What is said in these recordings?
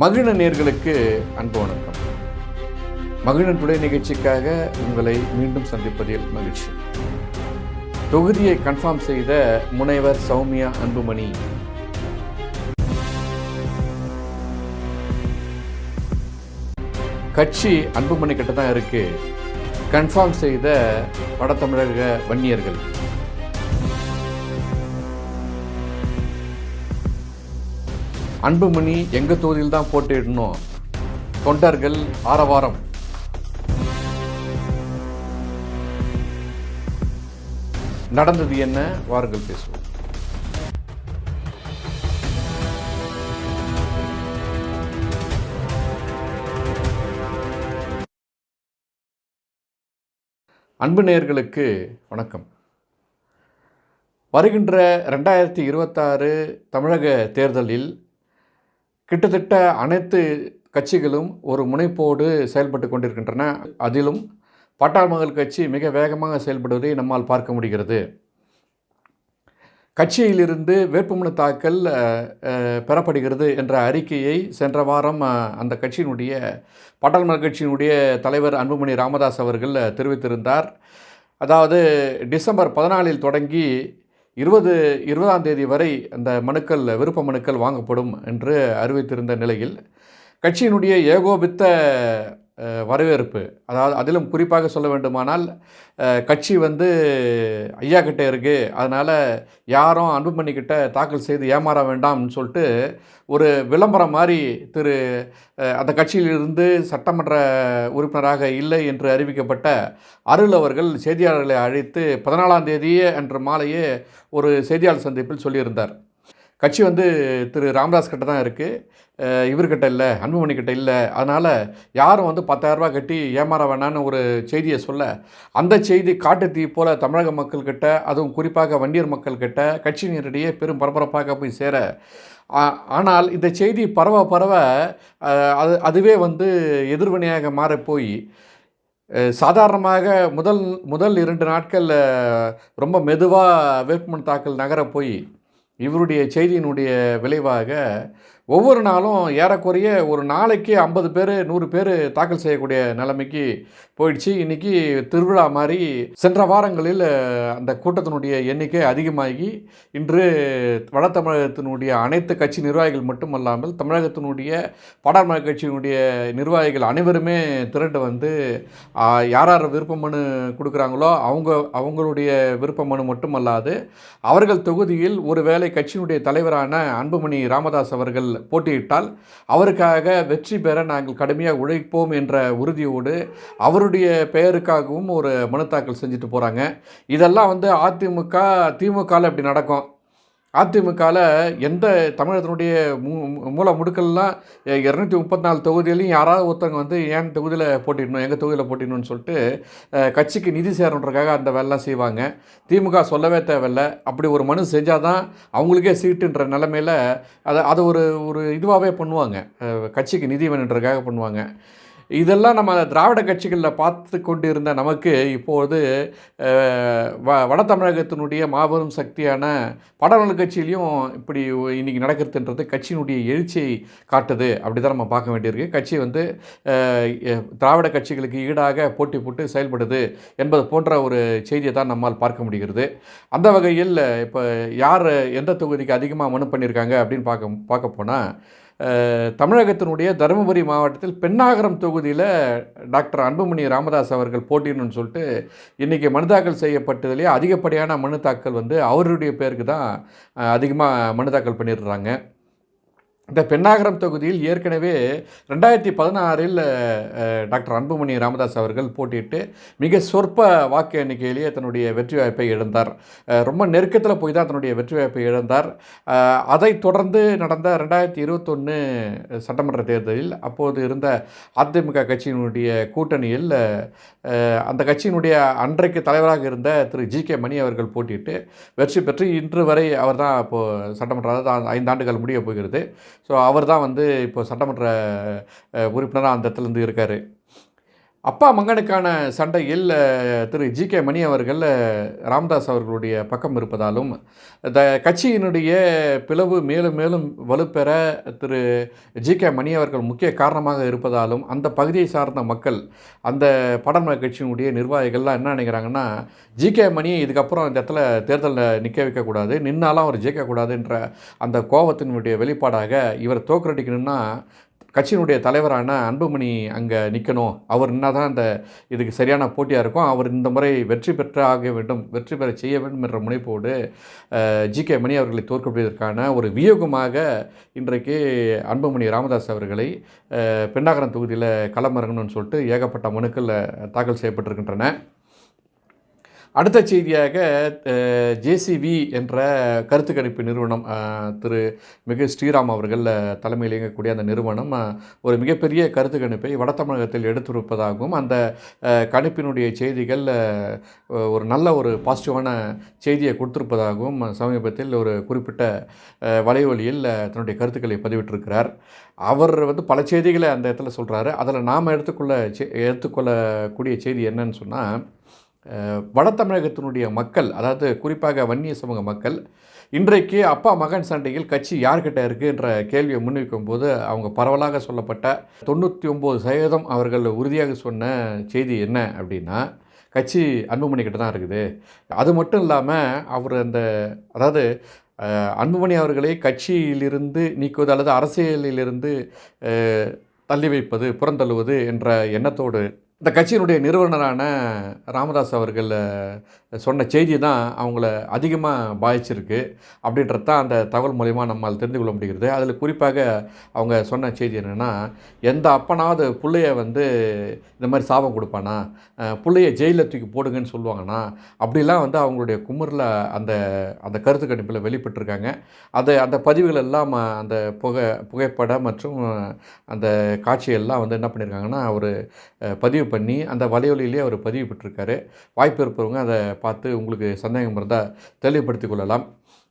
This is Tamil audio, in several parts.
மகிழ நேர்களுக்கு அன்பு வணக்கம். மகிழன் துணை நிகழ்ச்சிக்காக உங்களை மீண்டும் சந்திப்பதில் மகிழ்ச்சி. தொகுதியை கன்ஃபார்ம் செய்த முனைவர் சௌமியா அன்புமணி. கட்சி அன்புமணி கிட்ட தான் இருக்கு. கன்ஃபார்ம் செய்த வடதமிழக வன்னியர்கள். அன்புமணி எங்கள் தொகுதியில் தான் போட்டிடணும் தொண்டர்கள் ஆரவாரம். நடந்தது என்ன? வாருங்கள் பேசுவோம். அன்பு நேயர்களுக்கு வணக்கம். வருகின்ற ரெண்டாயிரத்தி இருபத்தாறு தமிழக தேர்தலில் கிட்டத்தட்ட அனைத்து கட்சிகளும் ஒரு முனைப்போடு செயல்பட்டு கொண்டிருக்கின்றன. அதிலும் பாட்டாள் மகள் கட்சி மிக வேகமாக செயல்படுவதை நம்மால் பார்க்க முடிகிறது. கட்சியிலிருந்து வேட்புமனு தாக்கல் பெறப்படுகிறது என்ற அறிக்கையை சென்ற வாரம் அந்த கட்சியினுடைய பாட்டாள் மகள் கட்சியினுடைய தலைவர் அன்புமணி ராமதாஸ் அவர்கள் தெரிவித்திருந்தார். அதாவது டிசம்பர் பதினாலில் தொடங்கி இருபது இருபதாம் தேதி வரை அந்த மனுக்கள் விருப்ப மனுக்கள் வாங்கப்படும் என்று அறிவித்திருந்த நிலையில் கட்சியினுடைய ஏகோபித்த வரவேற்பு. அதாவது அதிலும் குறிப்பாக சொல்ல வேண்டுமானால் கட்சி வந்து ஐயா கிட்டே இருக்கு. அதனால் யாரும் அன்புமணிக்கிட்ட தாக்கல் செய்து ஏமாற வேண்டாம்னு சொல்லிட்டு ஒரு விளம்பரம் மாதிரி திரு அந்த கட்சியிலிருந்து சட்டமன்ற உறுப்பினராக இல்லை என்று அறிவிக்கப்பட்ட அருள் அவர்கள் செய்தியாளர்களை அழைத்து பதினாலாம் தேதியே அன்று மாலையே ஒரு செய்தியாளர் சந்திப்பில் சொல்லியிருந்தார். கட்சி வந்து திரு ராமதாஸ் கிட்ட தான் இருக்குது இவர்கிட்ட இல்லை அன்புமணி கிட்ட இல்லை. அதனால் யாரும் வந்து பத்தாயிரரூபா கட்டி ஏமாற வேணான்னு ஒரு செய்தியை சொல்ல அந்த செய்தி காட்டுத்தீ போல் தமிழக மக்கள்கிட்ட அதுவும் குறிப்பாக வண்டியர் மக்கள்கிட்ட கட்சியினரிடையே பெரும் பரபரப்பாக போய் சேர. ஆனால் இந்த செய்தி பரவ பரவ அது அதுவே வந்து எதிர்வினையாக மாறப்போய் சாதாரணமாக முதல் முதல் இரண்டு நாட்கள் ரொம்ப மெதுவாக வேட்புமனு தாக்கல் நகர போய் இவருடைய செய்தியினுடைய விளைவாக ஒவ்வொரு நாளும் ஏறக்குறைய ஒரு நாளைக்கு ஐம்பது பேர் நூறு பேர் தாக்கல் செய்யக்கூடிய நிலைமைக்கு போயிடுச்சு. இன்றைக்கி திருவிழா மாதிரி சென்ற வாரங்களில் அந்த கூட்டத்தினுடைய எண்ணிக்கை அதிகமாகி இன்று வட தமிழகத்தினுடைய அனைத்து கட்சி நிர்வாகிகள் மட்டுமல்லாமல் தமிழகத்தினுடைய பாடாளுமன்ற கட்சியினுடைய நிர்வாகிகள் அனைவருமே திரண்டு வந்து யார் யார் விருப்ப மனு கொடுக்குறாங்களோ அவங்க அவங்களுடைய விருப்ப மனு மட்டுமல்லாது அவர்கள் தொகுதியில் ஒருவேளை கட்சியினுடைய தலைவரான அன்புமணி ராமதாஸ் அவர்கள் போட்டியிட்டால் அவருக்காக வெற்றி பெற நாங்கள் கடுமையாக உழைப்போம் என்ற உறுதியோடு அவருடைய பெயருக்காகவும் ஒரு மனு தாக்கல் செஞ்சுட்டு போகிறாங்க இதெல்லாம் வந்து அதிமுக திமுகவில் இப்படி நடக்கும். அதிமுகவில் எந்த தமிழகத்தினுடைய மூ மூல முடுக்கள்லாம் இரநூத்தி முப்பத்தி நாலு தொகுதியிலையும் யாராவது ஒருத்தவங்க வந்து ஏன் தொகுதியில் போட்டிடணும் எங்கள் தொகுதியில் போட்டிடணும்னு சொல்லிட்டு கட்சிக்கு நிதி சேரணுன்றக்காக அந்த வேலைலாம் செய்வாங்க. திமுக சொல்லவே தேவையில்ல. அப்படி ஒரு மனு செஞ்சால் தான் அவங்களுக்கே சீட்டுன்ற நிலமையில அதை அதை ஒரு ஒரு இதுவாகவே பண்ணுவாங்க. கட்சிக்கு நிதி வேணுன்றதுக்காக பண்ணுவாங்க. இதெல்லாம் நம்ம திராவிட கட்சிகளில் பார்த்து கொண்டு இருந்த நமக்கு இப்போது வ வட தமிழகத்தினுடைய மாபெரும் சக்தியான படநல கட்சியிலையும் இப்படி இன்னைக்கு நடக்கிறதுன்றது கட்சியினுடைய எழுச்சியை காட்டுது. அப்படி தான் நம்ம பார்க்க வேண்டியிருக்கு. கட்சி வந்து திராவிட கட்சிகளுக்கு ஈடாக போட்டி போட்டு செயல்படுது என்பது போன்ற ஒரு செய்தியை தான் நம்மால் பார்க்க முடிகிறது. அந்த வகையில் இப்போ யார் எந்த தொகுதிக்கு அதிகமாக மனு பண்ணியிருக்காங்க அப்படின்னு பார்க்க பார்க்க போனால் தமிழகத்தினுடைய தருமபுரி மாவட்டத்தில் பெண்ணாகரம் தொகுதியில் டாக்டர் அன்புமணி ராமதாஸ் அவர்கள் போட்டிடணும்னு சொல்லிட்டு இன்றைக்கி மனு தாக்கல் செய்யப்பட்டதுலேயே அதிகப்படியான மனு தாக்கல் வந்து அவருடைய பேருக்கு தான் அதிகமாக மனு தாக்கல் பண்ணிடுறாங்க. இந்த பெண்ணாகரம் தொகுதியில் ஏற்கனவே ரெண்டாயிரத்தி பதினாறில் டாக்டர் அன்புமணி ராமதாஸ் அவர்கள் போட்டியிட்டு மிக சொற்ப வாக்கு எண்ணிக்கையிலேயே தன்னுடைய வெற்றி வாய்ப்பை இழந்தார். ரொம்ப நெருக்கத்தில் போய் தான் தன்னுடைய வெற்றி வாய்ப்பை இழந்தார். அதை தொடர்ந்து நடந்த ரெண்டாயிரத்தி இருபத்தொன்று சட்டமன்ற தேர்தலில் அப்போது இருந்த அதிமுக கட்சியினுடைய கூட்டணியில் அந்த கட்சியினுடைய அன்றைக்கு தலைவராக இருந்த திரு. ஜி. கே. மணி அவர்கள் போட்டியிட்டு வெற்றி பெற்று இன்று வரை அவர் தான் இப்போது சட்டமன்ற அதாவது ஐந்து ஆண்டுகள் முடிய போகிறது. ஸோ அவர் தான் வந்து இப்போ சட்டமன்ற உறுப்பினராக அந்த இடத்துலேருந்து இருக்கார். அப்பா மங்கனுக்கான சண்டையில் திரு ஜி கே மணி அவர்கள் ராம்தாஸ் அவர்களுடைய பக்கம் இருப்பதாலும் த கட்சியினுடைய பிளவு மேலும் மேலும் வலுப்பெற திரு ஜி கே மணி அவர்கள் முக்கிய காரணமாக இருப்பதாலும் அந்த பகுதியை சார்ந்த மக்கள் அந்த படம கட்சியினுடைய நிர்வாகிகள்லாம் என்ன நினைக்கிறாங்கன்னா ஜி கே மணியை இதுக்கப்புறம் இந்த இடத்துல தேர்தலில் நிற்க வைக்கக்கூடாது நின்னாலும் அவர் ஜெயிக்கக்கூடாதுன்ற அந்த கோபத்தினுடைய வெளிப்பாடாக இவர் தோக்கரடிக்கணும்னா கட்சியினுடைய தலைவரான அன்புமணி அங்கே நிற்கணும். அவர் என்ன தான் அந்த இதுக்கு சரியான போட்டியாக இருக்கும். அவர் இந்த முறை வெற்றி பெற்ற ஆக வேண்டும் வெற்றி பெற செய்ய வேண்டும் என்ற முனைப்போடு ஜி கே மணி அவர்களை தோற்கப்படுவதற்கான ஒரு வியோகமாக இன்றைக்கு அன்புமணி ராமதாஸ் அவர்களை பெண்ணாகரம் தொகுதியில் களமிறங்கணும்னு சொல்லிட்டு ஏகப்பட்ட மனுக்கள் தாக்கல் செய்யப்பட்டிருக்கின்றன. அடுத்த செய்தியாக ஜேசிவி என்ற கருத்து கணிப்பு நிறுவனம் திரு மிகு ஸ்ரீராம் அவர்கள் தலைமையில் இயங்கக்கூடிய அந்த நிறுவனம் ஒரு மிகப்பெரிய கருத்து கணிப்பை வட தமிழகத்தில் எடுத்திருப்பதாகவும் அந்த கணிப்பினுடைய செய்திகள் ஒரு நல்ல ஒரு பாசிட்டிவான செய்தியை கொடுத்திருப்பதாகவும் சமீபத்தில் ஒரு குறிப்பிட்ட வலைவழியில் வலைவலியில் தன்னுடைய கருத்துக்களை பதிவிட்டிருக்கிறார். அவர் வந்து பல செய்திகளை அந்த இடத்துல சொல்கிறாரு அதில் நாம் எடுத்துக்கொள்ள செ- எடுத்துக்கொள்ளக்கூடிய செய்தி என்னன்னு சொன்னால் வட தமிழகத்தினுடைய மக்கள் அதாவது குறிப்பாக வன்னிய சமூக மக்கள் இன்றைக்கு அப்பா மகன் சண்டையில் கட்சி யார்கிட்ட இருக்குன்ற கேள்வியை முன்வைக்கும் போது அவங்க பரவலாக சொல்லப்பட்ட தொண்ணூற்றி ஒம்பது சதவீதம் அவர்கள் உறுதியாக சொன்ன செய்தி என்ன அப்படின்னா கட்சி அன்புமணி கிட்ட தான் இருக்குது. அது மட்டும் இல்லாமல் அவர் அந்த அதாவது அன்புமணி அவர்களை கட்சியிலிருந்து நீக்குவது அல்லது அரசியலிலிருந்து தள்ளி வைப்பது புறந்தள்ளுவது என்ற எண்ணத்தோடு இந்த கட்சியினுடைய நிறுவனரான ராமதாஸ் அவர்கள் சொன்ன செய்தி தான் அவங்கள அதிகமாக பாதிச்சிருக்கு அப்படின்றது தான் அந்த தகவல் மூலயமா நம்மால் தெரிந்து கொள்ள முடிகிறது. அதில் குறிப்பாக அவங்க சொன்ன செய்தி என்னென்னா எந்த அப்பனாவது பிள்ளைய வந்து இந்த மாதிரி சாபம் கொடுப்பானா பிள்ளைய ஜெயிலில் தூக்கி போடுங்கன்னு சொல்லுவாங்கண்ணா அப்படிலாம் வந்து அவங்களுடைய குமரில் அந்த அந்த கருத்து கணிப்பில் வெளிப்பட்டிருக்காங்க. அது அந்த பதிவுகள் எல்லாம் அந்த புகை புகைப்படம் மற்றும் அந்த காட்சியெல்லாம் வந்து என்ன பண்ணியிருக்காங்கன்னா ஒரு பதிவு பண்ணி அந்த வலையொலியிலே அவர் பதிவு பெற்றிருக்காரு வாய்ப்பு இருப்பவங்க அதை பார்த்து உங்களுக்கு சந்தேகம் இருந்தால் தெளிவுபடுத்திக் கொள்ளலாம்.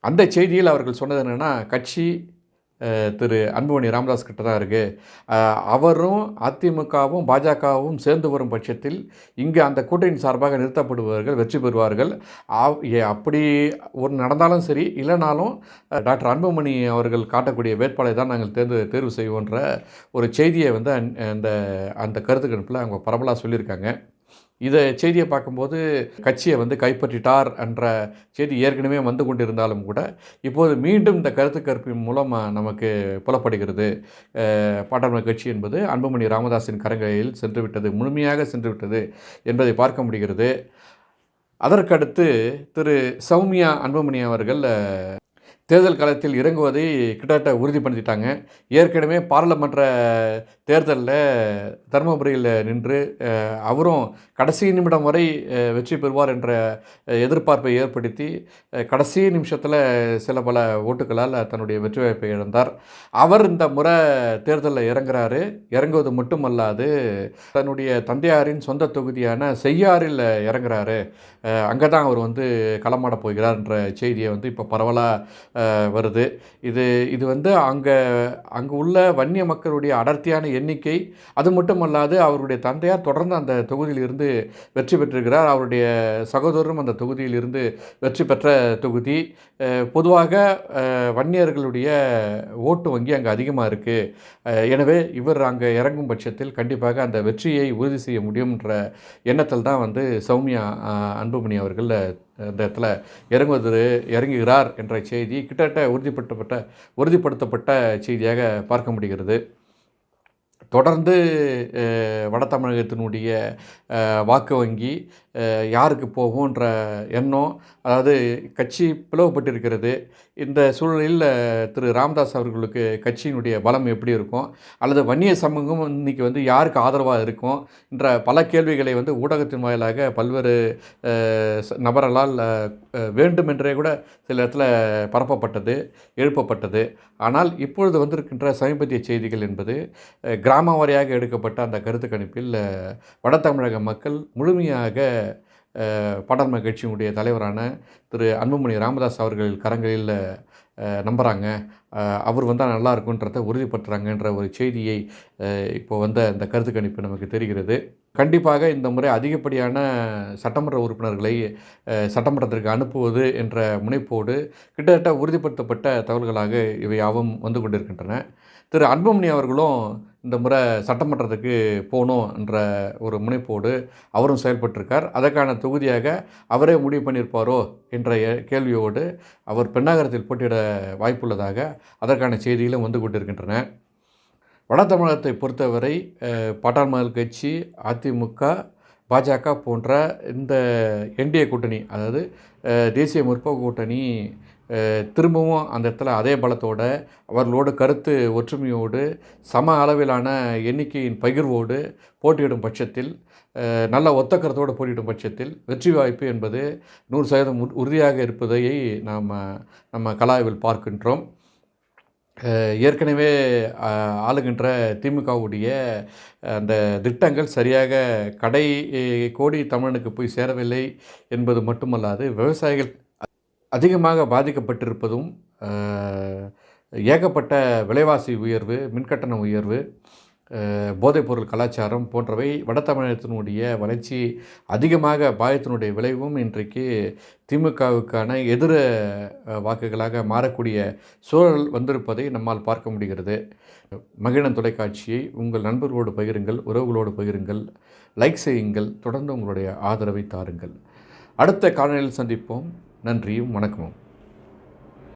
அந்த செய்தியில் அவர்கள் சொன்னது என்னென்னா கட்சி திரு அன்புமணி ராமதாஸ் கிட்ட தான் இருக்குது அவரும் அதிமுகவும் பாஜகவும் சேர்ந்து வரும் பட்சத்தில் இங்கே அந்த கூட்டணி சார்பாக நிறுத்தப்படுபவர்கள் வெற்றி பெறுவார்கள். ஆ- ஏ- அப்படி ஒரு நடந்தாலும் சரி இல்லைனாலும் டாக்டர் அன்புமணி அவர்கள் காட்டக்கூடிய வேட்பாளரை தான் நாங்கள் தேர்ந்து தேர்வு செய்வோன்ற ஒரு செய்தியை வந்து அந்த- அந்த அந்த கருத்து கணிப்பில் அவங்க பரவலாக சொல்லியிருக்காங்க. இதை செய்தியை பார்க்கும்போது கட்சியை வந்து கைப்பற்றிட்டார் என்ற செய்தி ஏற்கனவே வந்து கொண்டிருந்தாலும் கூட இப்போது மீண்டும் இந்த கருத்து கற்பின் மூலம் நமக்கு புலப்படுகிறது. பாட்டாளர் கட்சி என்பது அன்புமணி ராமதாஸின் கரங்களில் சென்று விட்டது முழுமையாக சென்று விட்டது என்பதை பார்க்க முடிகிறது. அதற்கடுத்து திரு சௌமியா அன்புமணி அவர்கள் தேர்தல் காலத்தில் இறங்குவதை கிட்டத்தட்ட உறுதிப்படுத்திட்டாங்க. ஏற்கனவே பாராளுமன்ற தேர்தலில் தருமபுரியில் நின்று அவரும் கடைசி நிமிடம் வரை வெற்றி பெறுவார் என்ற எதிர்பார்ப்பை ஏற்படுத்தி கடைசி நிமிஷத்தில் சில பல ஓட்டுகளால் தன்னுடைய வெற்றி வாய்ப்பை இழந்தார். அவர் இந்த முறை தேர்தலில் இறங்குறாரு. இறங்குவது மட்டுமல்லாது தன்னுடைய தந்தையாரின் சொந்த தொகுதியான செய்யாறில் இறங்குறாரு. அங்கே தான் அவர் வந்து களமாட போகிறார்ன்ற செய்தியை வந்து இப்போ பரவலாக வருது. இது இது வந்து அங்கே அங்கே உள்ள வன்னிய மக்களுடைய அடர்த்தியான எண்ணிக்கை அது மட்டுமல்லாது அவருடைய தந்தையார் தொடர்ந்து அந்த தொகுதியில் இருந்து வெற்றி பெற்றிருக்கிறார். அவருடைய சகோதரரும் அந்த தொகுதியில் இருந்து வெற்றி பெற்ற தொகுதி. பொதுவாக வன்னியர்களுடைய ஓட்டு வங்கி அங்கே அதிகமாக இருக்குது எனவே இவர் அங்கே இறங்கும் பட்சத்தில் கண்டிப்பாக அந்த வெற்றியை உறுதி செய்ய முடியும்ன்ற எண்ணத்தில் தான் வந்து சௌமியா அன்புமணி அவர்கள் இந்த இடத்துல இறங்குவது இறங்குகிறார் என்ற செய்தி கிட்டத்தட்ட உறுதிப்படுத்தப்பட்ட உறுதிப்படுத்தப்பட்ட செய்தியாக பார்க்க முடிகிறது. தொடர்ந்து வட தமிழகத்தினுடைய வாக்கு வங்கி யாருக்கு போகும்ன்ற எண்ணம் அதாவது கட்சி பிளவுபட்டிருக்கிறது. இந்த சூழலில் திரு ராமதாஸ் அவர்களுக்கு கட்சியினுடைய பலம் எப்படி இருக்கும்? அல்லது வன்னிய சமூகம் இன்னைக்கு வந்து யாருக்கு ஆதரவாக இருக்கும்? என்ற பல கேள்விகளை வந்து ஊடகத்தின் வாயிலாக பல்வேறு நபர்களால் வேண்டுமென்றே கூட சில இடத்துல பரப்பப்பட்டது எழுப்பப்பட்டது. ஆனால் இப்பொழுது வந்திருக்கின்ற சமீபத்திய செய்திகள் என்பது கிராம வாரியாக எடுக்கப்பட்ட அந்த கருத்து கணிப்பில் வட தமிழக மக்கள் முழுமையாக அஹ், கட்சியினுடைய தலைவரான திரு அன்புமணி ராமதாஸ் அவர்கள் கரங்களில் நம்புகிறாங்க அவர் வந்தால் நல்லா இருக்குன்றத உறுதிப்படுத்துகிறாங்கன்ற ஒரு செய்தியை இப்போ வந்த இந்த கருத்து கணிப்பு நமக்கு தெரிகிறது. கண்டிப்பாக இந்த முறை அதிகப்படியான சட்டமன்ற உறுப்பினர்களை சட்டமன்றத்திற்கு அனுப்புவது என்ற முனைப்போடு கிட்டத்தட்ட உறுதிப்படுத்தப்பட்ட தகவல்களாக இவை யாவும் வந்து கொண்டிருக்கின்றன. திரு அன்புமணி அவர்களும் இந்த முறை சட்டமன்றத்துக்கு போகணும் என்ற ஒரு முனைப்போடு அவரும் செயல்பட்டிருக்கார். அதற்கான தொகுதியாக அவரே முடிவு பண்ணியிருப்பாரோ என்ற கேள்வியோடு அவர் பெண்ணாகரத்தில் போட்டியிட வாய்ப்புள்ளதாக அதற்கான செய்திகளும் வந்து கொண்டிருக்கின்றன. வட தமிழகத்தை பொறுத்தவரை பாட்டாள் மக்கள் கட்சி அதிமுக பாஜக போன்ற இந்த என்டிஏ கூட்டணி அதாவது தேசிய முற்போக்கு கூட்டணி திரும்பவும் அந்த இடத்துல அதே பலத்தோடு அவர்களோடு கருத்து ஒற்றுமையோடு சம அளவிலான எண்ணிக்கையின் பகிர்வோடு போட்டியிடும் பட்சத்தில் நல்ல ஒத்த கருத்தோடு போட்டியிடும் பட்சத்தில் வெற்றி வாய்ப்பு என்பது நூறு சதவீதம் உறுதியாக இருப்பதை நாம் நம்ம கலாவில் பார்க்கின்றோம். ஏற்கனவே ஆளுகின்ற திமுகவுடைய அந்த திட்டங்கள் சரியாக கடை கோடி தமிழனுக்கு போய் சேரவில்லை என்பது மட்டுமல்லாது விவசாயிகள் அதிகமாக பாதிக்கப்பட்டிருப்பதும் ஏகப்பட்ட விலைவாசி உயர்வு மின்கட்டண உயர்வு போதைப்பொருள் கலாச்சாரம் போன்றவை வட தமிழகத்தினுடைய வளர்ச்சி அதிகமாக பாயத்தினுடைய விளைவும் இன்றைக்கு திமுகவுக்கான எதிர வாக்குகளாக மாறக்கூடிய சூழல் வந்திருப்பதை நம்மால் பார்க்க முடிகிறது. மகிழன் தொலைக்காட்சியை உங்கள் நண்பர்களோடு பகிருங்கள் உறவுகளோடு பகிருங்கள் லைக் செய்யுங்கள் தொடர்ந்து உங்களுடைய ஆதரவை தாருங்கள். அடுத்த காணொலியில் சந்திப்போம். நன்றியும் வணக்கமும்.